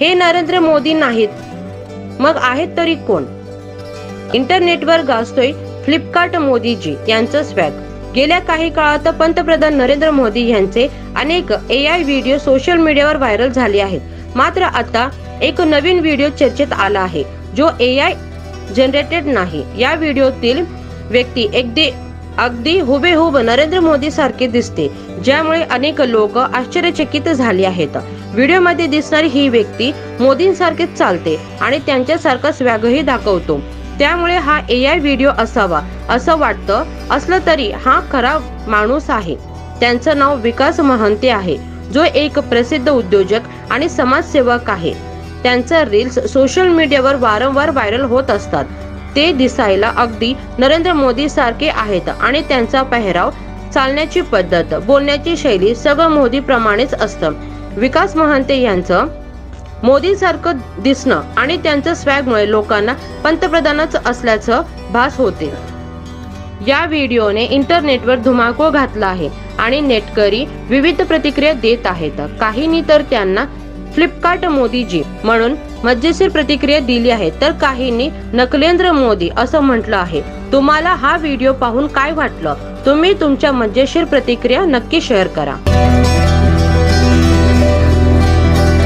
हे नरेंद्र मोदी नाहीत. मग आहेत तरी कोण? इंटरनेटवर गाजतोय फ्लिपकार्ट मोदीजी यांचं स्वॅग. गेल्या काही काळात पंतप्रधान नरेंद्र मोदी यांचे अनेक ए आय व्हिडिओ सोशल मीडियावर व्हायरल झाले आहेत. मात्र आता एक नवीन व्हिडिओ चर्चेत आला आहे. जो ए आय जनरेटेड नाही. या व्हिडिओतील व्यक्ती एकदे अगदी हुबेहूब नरेंद्र मोदी सारखे दिसते ज्यामुळे अनेक लोक आश्चर्यचकित झाले आहेत. व्हिडिओमध्ये दिसणारी ही व्यक्ती मोदींसारखेच चालते आणि त्यांच्यासारखा स्वॅगही दाखवतो. त्यामुळे हा ए आय व्हिडिओ असावा असं वाटतं असलं तरी हा खरा माणूस आहे. त्यांचं नाव विकास महंते आहे जो एक प्रसिद्ध उद्योजक आणि समाजसेवक आहे. त्यांचा रील्स सोशल मीडियावर वारंवार व्हायरल होत असतात. ते दिसायला अगदी नरेंद्र मोदी सारखे आहेत आणि त्यांचा पेहराव चालण्याची पद्धत बोलण्याची शैली सगळं मोदी प्रमाणेच असतं. विकास महंते यांचं मोदीसारखं दिसणं आणि त्यांच्या स्वॅगमुळे लोकांना पंतप्रधानच असल्याचं भास होते. या व्हिडिओने इंटरनेटवर धुमाकूळ घातला आहे आणि नेटकरी विविध प्रतिक्रिया देत आहेत. काहींनी तर त्यांना फ्लिपकार्ट मोदीजी म्हणून मजेशीर प्रतिक्रिया दिली आहे. तर काहींनी नकलेंद्र मोदी असं म्हटलं आहे. तुम्हाला हा व्हिडिओ पाहून काय वाटलं? तुम्ही तुमच्या मजेशीर प्रतिक्रिया नक्की शेअर करा.